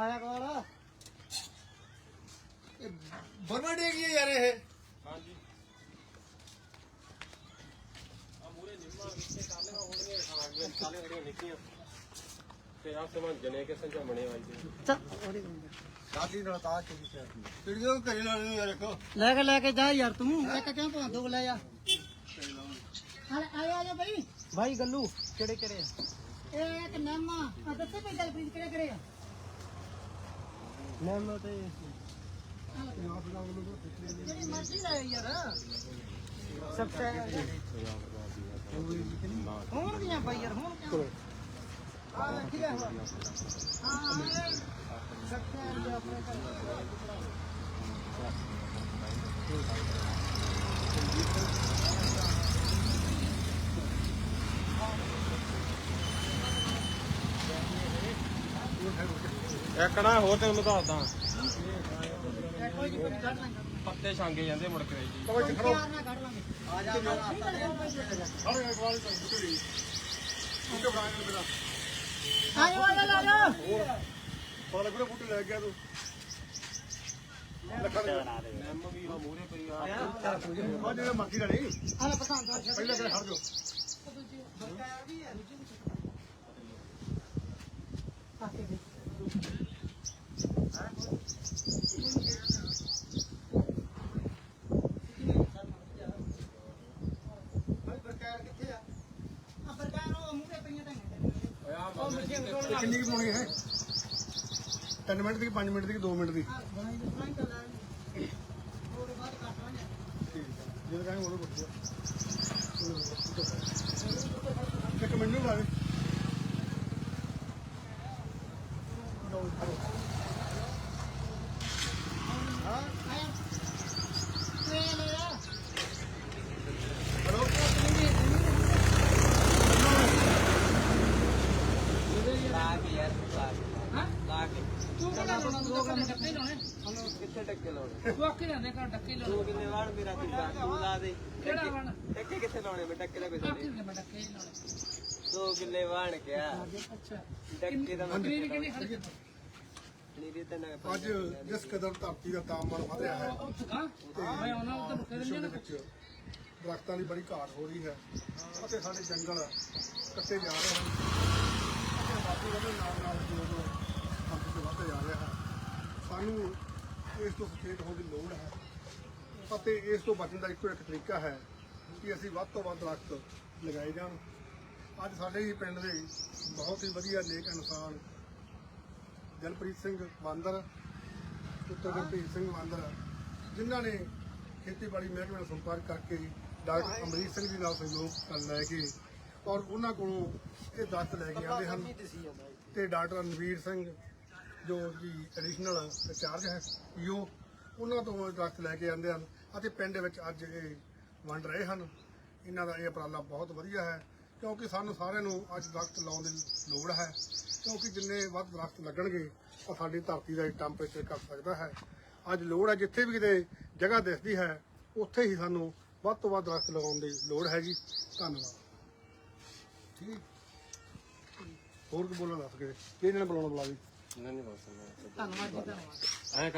ਆਇਆ ਕੋਲ ਬਰਮਾ ਡੇ ਕੀ ਹੈ ਯਾਰ ਇਹ? ਹਾਂਜੀ। ਆ ਮੂਰੇ ਨਿੰਮਾ ਵਿੱਚੇ ਕਾਲੇ ਹੋਣਗੇ ਖਾਣਗੇ ਕਾਲੇ ਹੜੀਆਂ ਨਿੱਕੀਆਂ ਤੇ ਆ। ਸਮਾਂ ਜਨੇ ਕੇ ਬਣੇ ਵਾਈ ਦੇ ਚੱਲ ਉਹਦੀ। ਦਾਦੀ ਨਾਲ ਤਾਂ ਚੀਜ਼ ਹੈ ਕਿਹੜੀਆਂ ਘਰੇ ਨਾਲ ਨੂੰ ਯਾਰ ਦੇਖੋ। ਲੈ ਕੇ ਲੈ ਕੇ ਜਾ ਯਾਰ ਤੂੰ। ਇੱਕ ਕਿਉਂ ਭਾਂ? ਦੋ ਲੈ ਜਾ ਆ ਆ ਆ ਜਾ ਭਾਈ ਭਾਈ ਗੱਲੂ ਕਿਹੜੇ ਕਿਹੜੇ ਆ? ਇਹ ਇੱਕ ਨਾਮਾ। ਆ ਦੱਸੇ ਭਾਈ ਗੱਲ ਕਿਹੜੇ ਕਿਹੜੇ ਆ? ਨਾਮਾ ਤੇ ਜਿਹੜੀ ਮਰਜ਼ੀ ਲੈ ਯਾਰ ਸਭ ਤੇ ਹੋਣ ਦੀਆਂ ਭਾਈ ਯਾਰ ਹੋਣ ਕਿਉਂ ਆ ਕੀ ਹੈ ਹਾਂ ਸਭ ਤੇ ਆਪਣੇ ਘਰ ਇੱਕ ਨਾ ਹੋਰ ਤੈਨੂੰ ਦੱਸਦਾ। ਕੱਢ ਲਾਂਗੇ ਪੱਤੇ ਛਾਂਗੇ ਜਾਂਦੇ ਮੁੜ ਕੇ ਜੀ। ਆ ਇੱਕ ਬੁੱਢੀ ਮੇਰਾ। ਆ ਆ ਆ ਬੁੱਢੇ ਲੈ ਗਿਆ ਤੂੰ। ਲੱਖਾਂ ਦੇ ਨਿੰਮ ਵੀ ਆ ਮੂਰੇ ਪਈ ਆ। ਆ ਜਿਹੜੇ ਮਰਜ਼ੀ ਦਾ ਨਹੀਂ। ਆ ਲੈ ਪਸੰਦ ਆ ਪਹਿਲਾਂ ਕਿਹੜੇ ਹਟ ਜਾਓ। ਇਹ ਕਿੰਨੀ ਕੀ ਪਾਉਣੀ ਹੈ? 3 ਮਿੰਟ ਦੀ 5 ਮਿੰਟ ਦੀ 2 ਮਿੰਟ ਦੀ? ਕਹਾਂ ਇੱਕ ਮੈਨੂੰ ਲਾ ਦੇ। ਤੂੰ ਕਿਹੜਾ ਲਾਉਣਾ ਦੋ ਗ੍ਰਾਮ ਕੱਟੇ ਹੀ ਲਾਉਣੇ ਕਿੱਥੇ ਟੱਕੇ ਲਾਉਣੇ ਤੂੰ ਆਖੇ ਜਾਂਦੇ ਘਰ ਡੱਕੇ ਤੂੰ ਲਾਉਣੇ ਕਿੰਨੇ ਵਾਰ ਮੇਰਾ ਕਿੱਲਾ ਤੂੰ ਲਾ ਦੇ ਕਿਹੜਾ ਵਣ ਟੱਕੇ ਕਿੱਥੇ ਲਾਉਣੇ ਮੈਂ ਟੱਕੇ ਦਾ ਪੈਸਾ ਆਖੇ ਦੇ ਜਾਂਦੇ ਮੈਂ ਡੱਕੇ ਹੀ ਲਾਉਣੇ ਦੋ ਕਿੱਲੇ ਵਾਣ ਕਿਆ ਅੱਛਾ ਟੱਕੇ ਦਾ ਮੈਂ ਕਿੰਨੀ ਕਿੰਨੀ ਖੜ ਗਿਆ ਨੀਰੀ ਤੇ ਨਾ ਅੱਜ ਜਿਸ ਕਦਰ ਧਰਤੀ ਦਾ ਤਾਪਮਾਨ ਵਧ ਰਿਹਾ ਹੈ ਹਾਂ ਮੈਂ ਉਹਨਾਂ ਉੱਤੇ ਰੁਕੇ ਵਿਸ਼ਵ ਦਿੰਦੇ ਦੇ ਵਿੱਚ ਦਰਖਤਾਂ ਦੀ ਬੜੀ ਘਾਟ ਹੋ ਰਹੀ ਹੈ ਅਤੇ ਸਾਡੇ ਜੰਗਲ ਕੱਟੇ ਜਾ ਰਹੇ ਹਨ ਅਤੇ ਆਬਾਦੀ ਵਧਣ ਨਾਲ ਨਾਲ ਜੋ ਜੋ ਧਰਤੀ ਤੇ ਵੱਧਦਾ ਜਾ ਰਿਹਾ ਹੈ ਸਾਨੂੰ ਇਸ ਤੋਂ ਸੁਚੇਤ ਹੋਣ ਦੀ ਲੋੜ ਹੈ। ਅਤੇ ਇਸ ਤੋਂ ਬਚਣ ਦਾ ਇੱਕੋ ਇੱਕ ਤਰੀਕਾ ਹੈ ਕਿ ਅਸੀਂ ਵੱਧ ਤੋਂ ਵੱਧ ਦਰਖਤ ਲਗਾਏ ਜਾਣ। ਅੱਜ ਸਾਡੇ ਹੀ ਪਿੰਡ ਦੇ ਬਹੁਤ ਹੀ ਵਧੀਆ ਨੇਕ ਇਨਸਾਨ ਜਲਪ੍ਰੀਤ ਸਿੰਘ ਬਾਂਦਰ ਪੁੱਤਰ ਗੁਰਪ੍ਰੀਤ ਸਿੰਘ ਬਾਂਦਰ ਜਿਨ੍ਹਾਂ ਨੇ ਖੇਤੀਬਾੜੀ ਮਹਿਕਮੇ ਨਾਲ ਸੰਪਰਕ ਕਰਕੇ ਡਾਕਟਰ ਅਮਰੀਕ ਸਿੰਘ ਜੀ ਨਾਲ ਸਹਿਯੋਗ ਕਰ ਲੈ ਕੇ ਔਰ ਉਹਨਾਂ ਕੋਲੋਂ ਇਹ ਦਸਤ ਲੈ ਕੇ ਆਉਂਦੇ ਹਨ। ਤੇ ਡਾਕਟਰ ਨਵੀਰ ਸਿੰਘ ਜੋ ਕਿ ਐਡੀਸ਼ਨਲ ਇੰਚਾਰਜ ਹੈ ਈਓ ਉਹਨਾਂ ਤੋਂ ਦਸਤ ਲੈ ਕੇ ਆਉਂਦੇ ਹਨ ਅਤੇ ਪਿੰਡ ਵਿੱਚ ਅੱਜ ਇਹ ਵੰਡ ਰਹੇ ਹਨ। ਇਹਨਾਂ ਦਾ ਇਹ ਉਪਰਾਲਾ ਬਹੁਤ ਵਧੀਆ ਹੈ ਕਿਉਂਕਿ ਸਾਨੂੰ ਸਾਰਿਆਂ ਨੂੰ ਅੱਜ ਦਰਖਤ ਲਾਉਣ ਦੀ ਲੋੜ ਹੈ। ਕਿਉਂਕਿ ਜਿੰਨੇ ਵੱਧ ਦਰਖਤ ਲੱਗਣਗੇ ਤਾਂ ਸਾਡੀ ਧਰਤੀ ਦਾ ਟੈਂਪਰੇਚਰ ਘਟ ਸਕਦਾ ਹੈ। ਅੱਜ ਲੋੜ ਹੈ ਜਿੱਥੇ ਵੀ ਕਿਤੇ ਜਗ੍ਹਾ ਦਿਸਦੀ ਹੈ ਉੱਥੇ ਹੀ ਸਾਨੂੰ ਵੱਧ ਤੋਂ ਵੱਧ ਦਰਖਤ ਲਗਾਉਣ ਦੀ ਲੋੜ ਹੈ ਜੀ ਧੰਨਵਾਦ। ਠੀਕ। ਹੋਰ ਕੀ ਬੋਲਣਾ ਦੱਸ ਕੇ ਕਿਹਨਾਂ ਬੁਲਾਉਣਾ ਬੁਲਾ ਲਈ? ਨਹੀਂ ਨਹੀਂ ਬਸ ਧੰਨਵਾਦ ਜੀ ਧੰਨਵਾਦ। ਐਂ